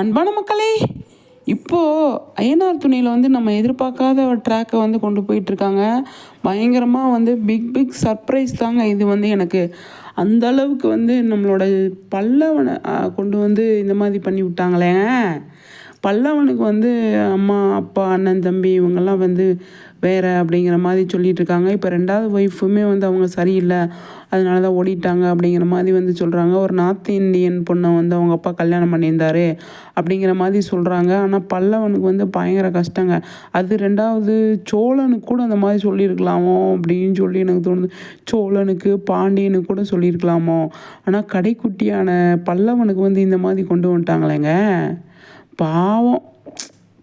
அன்பான மக்களே இப்போது அயனார் துணியில் வந்து நம்ம எதிர்பார்க்காத ஒரு ட்ராக்கை வந்து கொண்டு போயிட்டுருக்காங்க. பயங்கரமாக வந்து பிக் பிக் சர்ப்ரைஸ் தாங்க இது வந்து எனக்கு. அந்த அளவுக்கு வந்து நம்மளோட பல்லவனை கொண்டு வந்து இந்த மாதிரி பண்ணி விட்டாங்களேங்க பல்லவனுக்கு வந்து அம்மா அப்பா அண்ணன் தம்பி இவங்கெல்லாம் வந்து வேறு அப்படிங்கிற மாதிரி சொல்லிகிட்டு இருக்காங்க இப்போ ரெண்டாவது ஒய்ஃபுமே வந்து அவங்க சரியில்லை. அதனால தான் ஓடிட்டாங்க அப்படிங்கிற மாதிரி வந்து சொல்கிறாங்க ஒரு நார்த் இந்தியன் பொண்ணை வந்து அவங்க அப்பா கல்யாணம் பண்ணியிருந்தாரு அப்படிங்கிற மாதிரி சொல்கிறாங்க ஆனால் பல்லவனுக்கு வந்து பயங்கர கஷ்டங்க. அது ரெண்டாவது சோழனுக்கு கூட அந்த மாதிரி சொல்லியிருக்கலாமோ அப்படின்னு சொல்லி எனக்கு தோணுது. சோழனுக்கு பாண்டியனுக்கு கூட சொல்லியிருக்கலாமோ. ஆனால் கடைக்குட்டியான பல்லவனுக்கு வந்து இந்த மாதிரி கொண்டு வந்துட்டாங்களேங்க. பாவம்.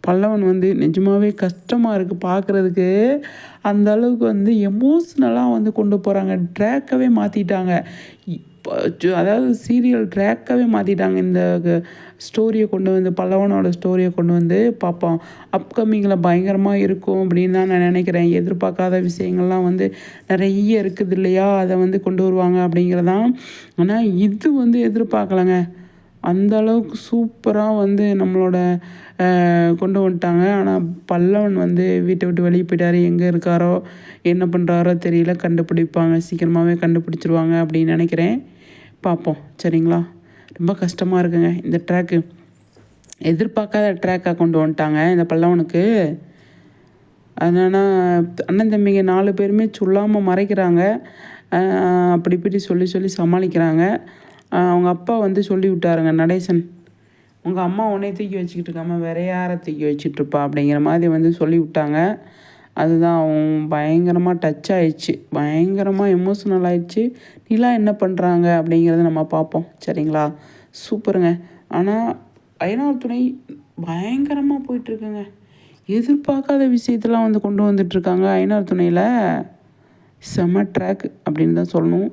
பல்லவன் வந்து நிஜமாகவே கஷ்டமாக இருக்குது பார்க்குறதுக்கு அந்த அளவுக்கு வந்து எமோஷ்னலாக வந்து கொண்டு போகிறாங்க ட்ராக்கவே மாற்றிட்டாங்க அதாவது சீரியல் ட்ராக்கவே மாற்றிட்டாங்க இந்த ஸ்டோரியை கொண்டு வந்து பல்லவனோட ஸ்டோரியை கொண்டு வந்து பார்ப்போம். அப்கமிங்கில் பயங்கரமாக இருக்கும் அப்படின்னு தான் நான் நினைக்கிறேன். எதிர்பார்க்காத விஷயங்கள்லாம் வந்து நிறைய இருக்குது இல்லையா? அதை வந்து கொண்டு வருவாங்க அப்படிங்கிறதான். ஆனால் இது வந்து எதிர்பார்க்கலங்க. அந்த அளவுக்கு சூப்பராக வந்து நம்மளோட கொண்டு வந்துட்டாங்க. ஆனால் பல்லவன் வந்து வீட்டை விட்டு வெளியே போயிட்டார். எங்கே இருக்காரோ என்ன பண்ணுறாரோ தெரியல. கண்டுபிடிப்பாங்க. சீக்கிரமாகவே கண்டுபிடிச்சிருவாங்க அப்படின்னு நினைக்கிறேன். பார்ப்போம். சரிங்களா? ரொம்ப கஷ்டமாக இருக்குங்க இந்த ட்ராக்கு எதிர்பார்க்காத ட்ராக்காக கொண்டு வந்துட்டாங்க இந்த பல்லவனுக்கு. அதனால் அண்ணன் தம்பிங்க நாலு பேருமே சொல்லாமல் மறைக்கிறாங்க. அப்படி இப்படி சொல்லி சொல்லி சமாளிக்கிறாங்க. அவங்க அப்பா வந்து சொல்லி விட்டாருங்க நடேசன். உங்கள் அம்மா உன்னை தூக்கி வச்சுக்கிட்டு இருக்காமல் வேற யாரை தூக்கி வச்சுட்டு இருப்பா அப்படிங்கிற மாதிரி வந்து சொல்லி விட்டாங்க. அதுதான் அவன் பயங்கரமாக டச் ஆயிடுச்சு. பயங்கரமாக எமோஷ்னல் ஆயிடுச்சு. நிலா என்ன பண்ணுறாங்க அப்படிங்கிறத நம்ம பார்ப்போம். சரிங்களா? சூப்பருங்க. ஆனால் ஐநாள் துணை பயங்கரமாக போயிட்டுருக்குங்க. எதிர்பார்க்காத விஷயத்தெல்லாம் வந்து கொண்டு வந்துட்டுருக்காங்க ஐநாள் துணையில். செம ட்ராக் அப்படின்னு தான் சொல்லணும்.